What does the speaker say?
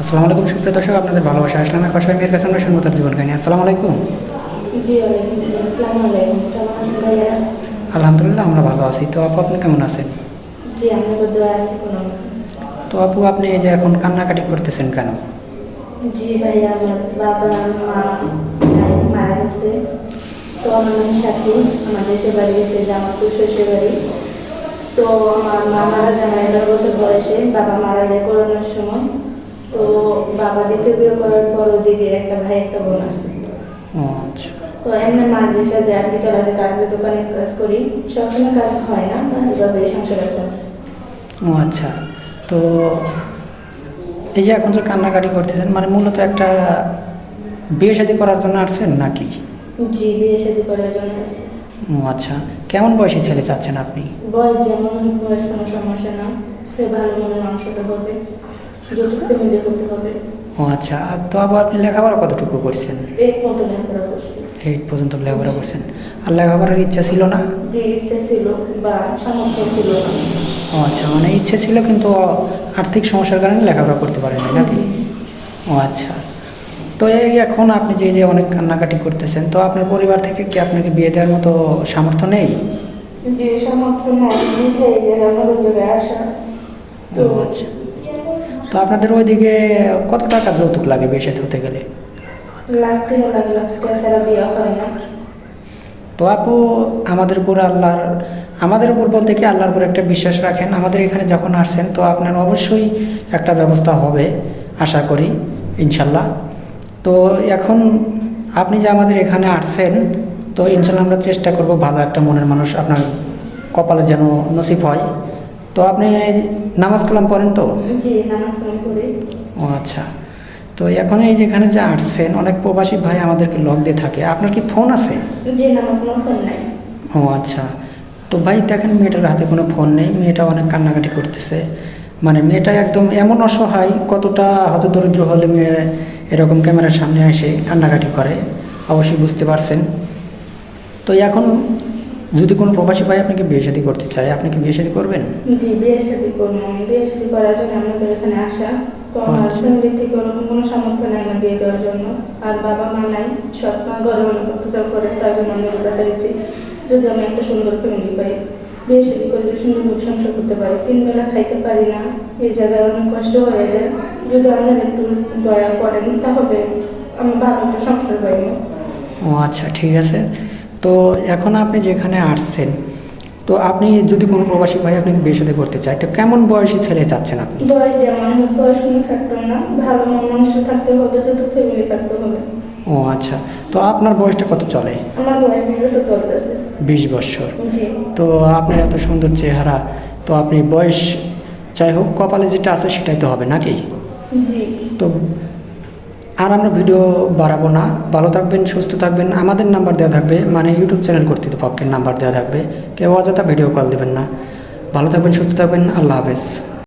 আসসালামু আলাইকুম সুপ্রিয় দর্শক আপনাদের ভালোবাসা আসলাম এক অসহায় মেয়ের কাছে। আমরা শুনব তার জীবন কাহিনী। আসসালামু আলাইকুম। আলহামদুলিল্লাহ আমরা ভালো আছি। তো আপু আপনি কেমন আছেন? তো আপু আপনি এই যে এখন কান্নাকাটি করতেছেন কেন? জি আমার বাবা মা মারা গেছে। তো আমার নাম সাথী আমার দেশের বাড়ি গেছে জামালপুর শ্বশুর বাড়ি। তো আমার মা মারা যায় এগারো বছর বয়সে। বাবা মারা যায় করোনার সময়। তো বাবা দ্বিতীয় বিয়ে করার পর ওদিকে একটা ভাই একটা বোন আছে। ও আচ্ছা। তো এমনি মাঝে সাঝে আর কি আছে কাজের দোকানে কাজ করি। সবসময় কাজ হয় না এভাবে সংসারে চলতেছে। ও আচ্ছা। তো এই যে এখন যে কান্নাকাটি করতেছেন মানে মূলত একটা বিয়ে শাদী করার জন্য আসছেন নাকি? জি বিয়ে শাদী করার জন্য। ও আচ্ছা। কেমন বয়সী ছেলে চাচ্ছেন আপনি? বয়স যেমন বয়স কোনো সমস্যা না ভালো মনের মাংস তো হবে। যতটুকু ফ্যামিলি করতে হবে ও আচ্ছা তো আবার আপনি লেখাপড়া কতটুকু করছেন? এই মতো লেখাপড়া করছি। এইট পর্যন্ত লেখাপড়া করছেন। আর লেখাপড়ার ইচ্ছা ছিল না? যে ইচ্ছে ছিল বা সামর্থ্য ছিল ও আচ্ছা মানে ইচ্ছে ছিল কিন্তু আর্থিক সমস্যার কারণে লেখাপড়া করতে পারেনি নাকি? ও আচ্ছা। তো এই এখন আপনি যে যে অনেক কান্নাকাটি করতেছেন তো আপনার পরিবার থেকে কি আপনাকে বিয়ে দেওয়ার মতো সামর্থ্য নেই? যে সামর্থ্য নাই এই জায়গায় আমার আসা। তো আচ্ছা। তো আপনাদের ওইদিকে কত টাকা যৌতুক লাগে বিয়ে সাথে হতে গেলে? তো আপু আমাদের উপর আল্লাহর আমাদের উপর বলতে কি আল্লাহর উপর একটা বিশ্বাস রাখেন? আমাদের এখানে যখন আসছেন তো আপনার অবশ্যই একটা ব্যবস্থা হবে আশা করি ইনশাল্লাহ। তো এখন আপনি যে আমাদের এখানে আসছেন তো ইনশাল্লাহ আমরা চেষ্টা করব ভালো একটা মনের মানুষ আপনার কপালে যেন নসিব হয়। তো আপনি নামাজ কালাম পড়েন তো? ও আচ্ছা। তো এখন এই যেখানে যে আসছেন অনেক প্রবাসী ভাই আমাদেরকে লক দিয়ে থাকে। আপনার কি ফোন আছে? ও আচ্ছা। তো ভাই দেখেন মেয়েটার হাতে কোনো ফোন নেই। মেয়েটা অনেক কান্নাকাটি করতেছে। মানে মেয়েটা একদম এমন অসহায় কতটা হত দরিদ্র হলে মেয়ে এরকম ক্যামেরার সামনে এসে কান্নাকাটি করে। অবশ্যই বুঝতে পারছেন। তো এখন যদি কোনো প্রবাসী ভাই আপনাকে বিয়ে শাদী করতে চায় আপনি কি বিয়ে শাদী করবেন? জি বিয়ে শাদী করব। বিয়ে শাদী করার জন্য আপনাদের এখানে আসা। তো আমার আচ্ছা। ফ্যামিলি থেকে ওরকম কোনো সামর্থ্য নাই আমার বিয়ে দেওয়ার জন্য। আর বাবা মা নাই সৎ মা ঘরে অনেক অত্যাচার করে তার জন্য আমি কাছে গেছি। যদি আমি একটা সুন্দর ফ্যামিলি পাই বিয়ে শাদী করে যদি সুন্দর সংসার করতে পারি। তিন বেলা খাইতে পারি না এই জায়গায় অনেক কষ্ট হয়ে যায়। যদি আপনারা একটু দয়া করেন তাহলে আমি ভালো একটা সংসার পাইব। ও আচ্ছা ঠিক আছে। তো এখন আপনি যেখানে আসছেন তো আপনি যদি কোনো প্রবাসী ভাই আপনাকে বিয়ে শাদী করতে চায় তো কেমন বয়সী ছেলে চাচ্ছেন আপনি? বয়স যেমন বয়স না ভালো মানুষ থাকতে হবে যত ফ্যামিলি থাকতে হবে। ও আচ্ছা তো আপনার বয়সটা কত চলে? আমার বয়স বিশ বছর চলতেছে। বিশ বছর। তো আপনার এত সুন্দর চেহারা তো আপনি বয়স যাই হোক কপালে যেটা আছে সেটাই তো হবে নাকি? জি। তো আর আমরা ভিডিও বাড়াবো না। ভালো থাকবেন, সুস্থ থাকবেন। আমাদের নাম্বার দেওয়া থাকবে মানে ইউটিউব চ্যানেল কর্তৃপক্ষের নাম্বার দেওয়া থাকবে। কেউ অযথা ভিডিও কল দেবেন না। ভালো থাকবেন, সুস্থ থাকবেন। আল্লাহ হাফেজ।